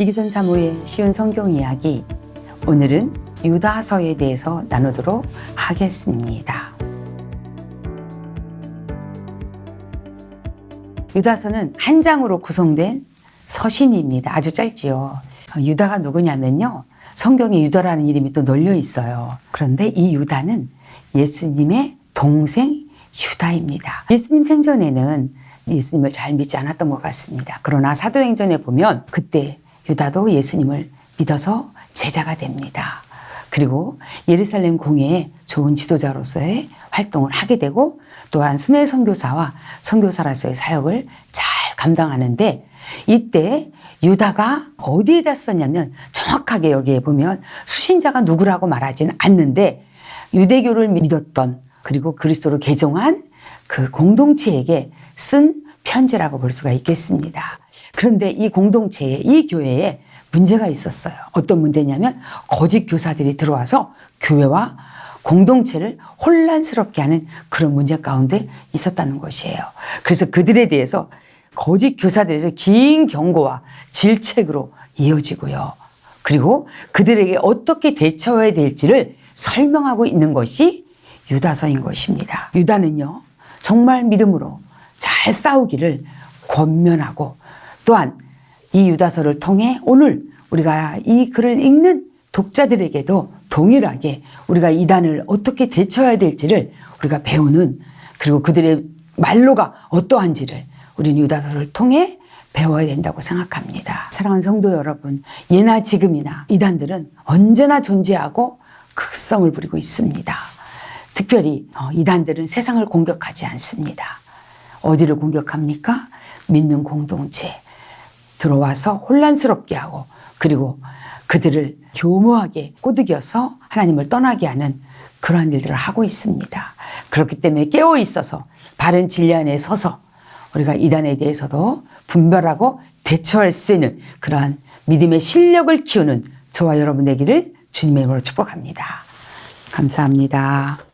이기선 사모의 쉬운 성경 이야기 오늘은 유다서에 대해서 나누도록 하겠습니다. 유다서는 한 장으로 구성된 서신입니다. 아주 짧지요. 유다가 누구냐면요. 성경에 유다라는 이름이 또 널려 있어요. 그런데 이 유다는 예수님의 동생 유다입니다. 예수님 생전에는 예수님을 잘 믿지 않았던 것 같습니다. 그러나 사도행전에 보면 그때 유다도 예수님을 믿어서 제자가 됩니다. 그리고 예루살렘 공회에 좋은 지도자로서의 활동을 하게 되고 또한 순회 선교사와 선교사로서의 사역을 잘 감당하는데 이때 유다가 어디에다 썼냐면 정확하게 여기에 보면 수신자가 누구라고 말하지는 않는데 유대교를 믿었던 그리고 그리스도를 개종한 그 공동체에게 쓴 편지라고 볼 수가 있겠습니다. 그런데 이 공동체에 이 교회에 문제가 있었어요. 어떤 문제냐면 거짓 교사들이 들어와서 교회와 공동체를 혼란스럽게 하는 그런 문제 가운데 있었다는 것이에요. 그래서 그들에 대해서 거짓 교사들에서 긴 경고와 질책으로 이어지고요. 그리고 그들에게 어떻게 대처해야 될지를 설명하고 있는 것이 유다서인 것입니다. 유다는요, 정말 믿음으로 잘 싸우기를 권면하고 또한 이 유다서를 통해 오늘 우리가 이 글을 읽는 독자들에게도 동일하게 우리가 이단을 어떻게 대처해야 될지를 우리가 배우는 그리고 그들의 말로가 어떠한지를 우리는 유다서를 통해 배워야 된다고 생각합니다. 사랑하는 성도 여러분, 예나 지금이나 이단들은 언제나 존재하고 극성을 부리고 있습니다. 특별히 어, 이단들은 세상을 공격하지 않습니다. 어디를 공격합니까? 믿는 공동체 들어와서 혼란스럽게 하고 그리고 그들을 교묘하게 꼬드겨서 하나님을 떠나게 하는 그러한 일들을 하고 있습니다. 그렇기 때문에 깨어 있어서 바른 진리 안에 서서 우리가 이단에 대해서도 분별하고 대처할 수 있는 그러한 믿음의 실력을 키우는 저와 여러분 되기를 주님의 이름으로 축복합니다. 감사합니다.